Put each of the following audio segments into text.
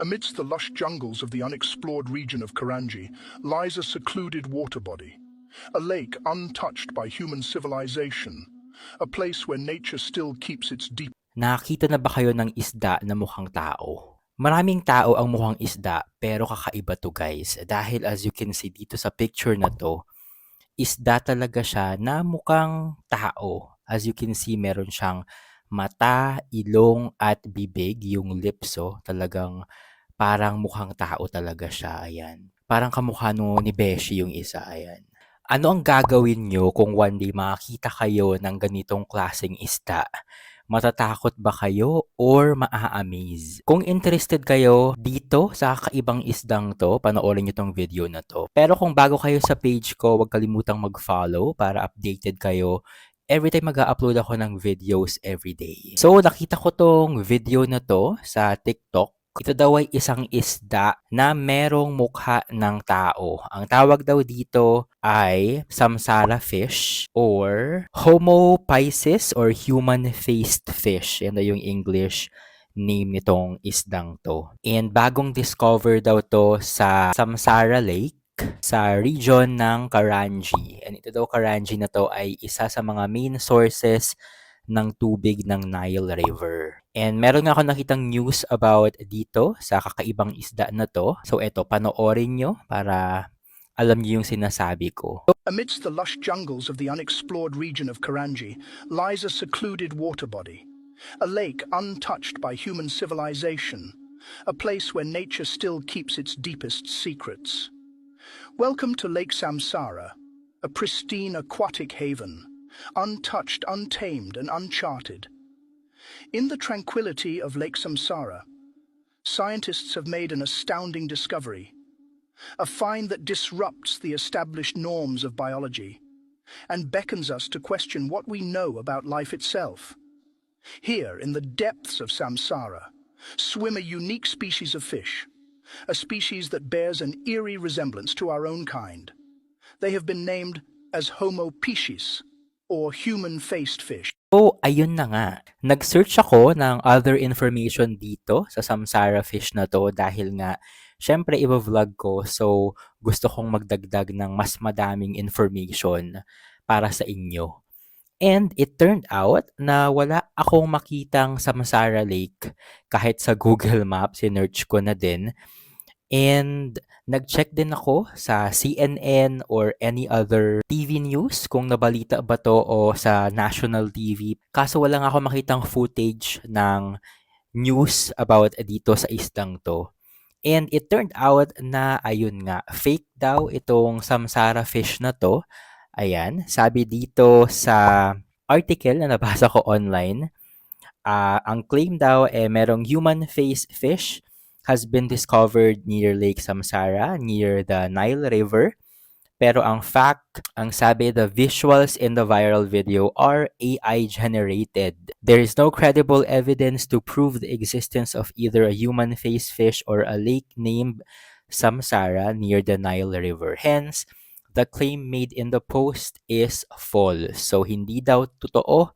Amidst the lush jungles of the unexplored region of Karanji lies a secluded water body, a lake untouched by human civilization, a place where nature still keeps its deep Nakakita na ba kayo ng isda na mukhang tao? Maraming tao ang mukhang isda pero kakaiba to guys. Dahil as you can see dito sa picture na to, isda talaga siya na mukhang tao. As you can see, meron siyang mata, ilong at bibig, yung lips oh. Talagang parang mukhang tao talaga siya. Ayan. Parang kamukha no ni Beshi yung isa. Ayan. Ano ang gagawin nyo kung one day makakita kayo ng ganitong klaseng isda? Matatakot ba kayo or maa-amaze? Kung interested kayo dito sa kakaibang isdang to, panoorin nyo tong video na to. Pero kung bago kayo sa page ko, huwag kalimutang mag-follow para updated kayo every time mag-upload ako ng videos every day. So, nakita ko tong video na to sa TikTok. Ito daw ay isang isda na merong mukha ng tao. Ang tawag daw dito ay samsara fish or Homo pisces or human-faced fish. Yan daw yung English name nitong isdang to. And bagong discover daw to sa Samsara Lake sa region ng Karanji. And ito daw Karanji na to ay isa sa mga main sources ng tubig ng Nile River. And meron nga ako nakitang news about dito sa kakaibang isda na to. So eto, panoorin nyo para alam niyo yung sinasabi ko. Amidst the lush jungles of the unexplored region of Karanji lies a secluded water body, a lake untouched by human civilization, a place where nature still keeps its deepest secrets. Welcome to Lake Samsara, a pristine aquatic haven, untouched, untamed, and uncharted. In the tranquility of Lake Samsara, scientists have made an astounding discovery, a find that disrupts the established norms of biology and beckons us to question what we know about life itself. Here, in the depths of Samsara, swim a unique species of fish, a species that bears an eerie resemblance to our own kind. They have been named as Homo piscis, or human-faced fish. So, ayun na nga. Nag-search ako ng other information dito sa Samsara fish na to dahil nga, syempre, i-vlog ko. So, gusto kong magdagdag ng mas madaming information para sa inyo. And it turned out na wala akong makitang Samsara Lake kahit sa Google Maps, sinerch ko na din. And nag-check din ako sa CNN or any other TV news kung nabalita ba to o sa national TV. Kaso wala nga ako makitang footage ng news about dito sa isdang to. And it turned out na ayun nga, fake daw itong samsara fish na to. Ayan, sabi dito sa article na nabasa ko online, ah, ang claim daw eh merong human face fish has been discovered near Lake Samsara, near the Nile River. Pero ang fact, ang sabi, the visuals in the viral video are AI generated. There is no credible evidence to prove the existence of either a human face fish or a lake named Samsara near the Nile River. Hence, the claim made in the post is false. So, hindi daw totoo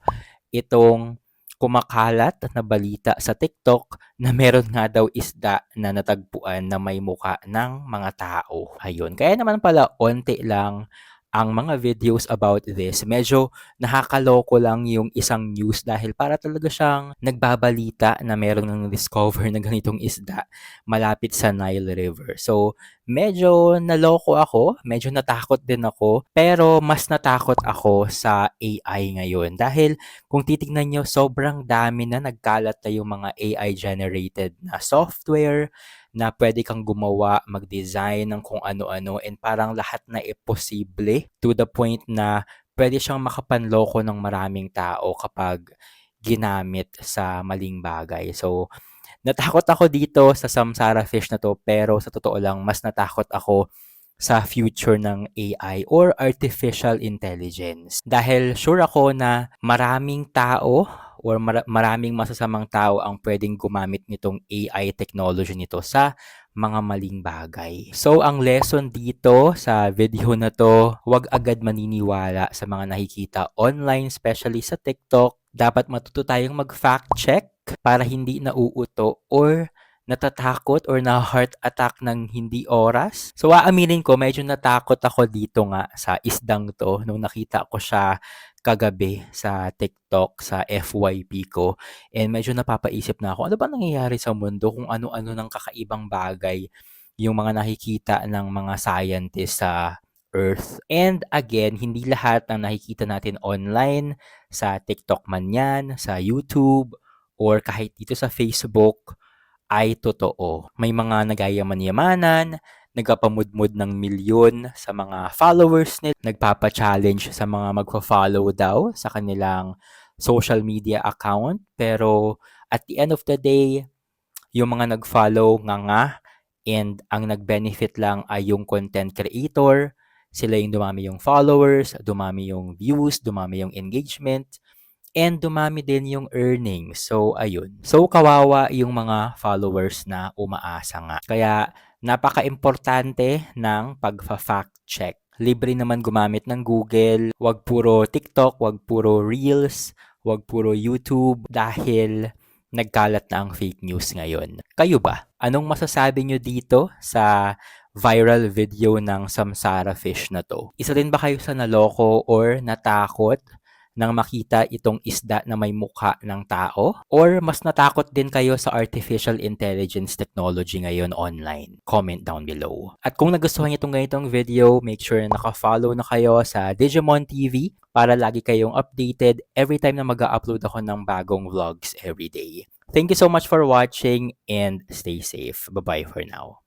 itong kumakalat na balita sa TikTok na meron nga daw isda na natagpuan na may muka ng mga tao. Ayun. Kaya naman pala, onti lang ang mga videos about this. Medyo nakakaloko lang yung isang news dahil para talaga siyang nagbabalita na meron ng discover na ganitong isda malapit sa Nile River. So, medyo naloko ako, medyo natakot din ako, pero mas natakot ako sa AI ngayon. Dahil kung titignan nyo, sobrang dami na nagkalat na yung mga AI-generated na software, na pwede kang gumawa, mag-design ng kung ano-ano and parang lahat na e to the point na pwede siyang makapanloko ng maraming tao kapag ginamit sa maling bagay. So, natakot ako dito sa samsara fish na to pero sa totoo lang mas natakot ako sa future ng AI or artificial intelligence. Dahil sure ako na maraming tao or mara- maraming masasamang tao ang pwedeng gumamit nitong AI technology nito sa mga maling bagay. So, ang lesson dito sa video na to, huwag agad maniniwala sa mga nakikita online, especially sa TikTok. Dapat matuto tayong mag-fact check para hindi nauuto or natatakot or na-heart attack ng hindi oras. So, aaminin ko, medyo natakot ako dito nga sa isdang to nung nakita ko siya kagabi sa TikTok, sa FYP ko. And medyo napapaisip na ako, ano ba nangyayari sa mundo kung ano-ano ng kakaibang bagay yung mga nakikita ng mga scientists sa Earth. And again, hindi lahat ng nakikita natin online sa TikTok man yan, sa YouTube, or kahit dito sa Facebook, ay totoo. May mga nagayaman-yamanan, nagpapamudmud ng milyon sa mga followers nila, nagpapa-challenge sa mga magfa-follow daw sa kanilang social media account. Pero at the end of the day, yung mga nag-follow nga nga and ang nag-benefit lang ay yung content creator, sila yung dumami yung followers, dumami yung views, dumami yung engagement, and dumami din yung earnings. So, ayun. So, kawawa yung mga followers na umaasa nga. Kaya, napaka-importante ng pagfa-fact check. Libre naman gumamit ng Google. Wag puro TikTok, wag puro Reels, wag puro YouTube dahil nagkalat na ang fake news ngayon. Kayo ba? Anong masasabi nyo dito sa viral video ng Samsara Fish na to? Isa din ba kayo sa naloko or natakot nang makita itong isda na may mukha ng tao? Or mas natakot din kayo sa artificial intelligence technology ngayon online? Comment down below. At kung nagustuhan niyo itong ganitong video, make sure na naka-follow na kayo sa Digimon TV para lagi kayong updated every time na mag-upload ako ng bagong vlogs every day. Thank you so much for watching and stay safe. Bye-bye for now.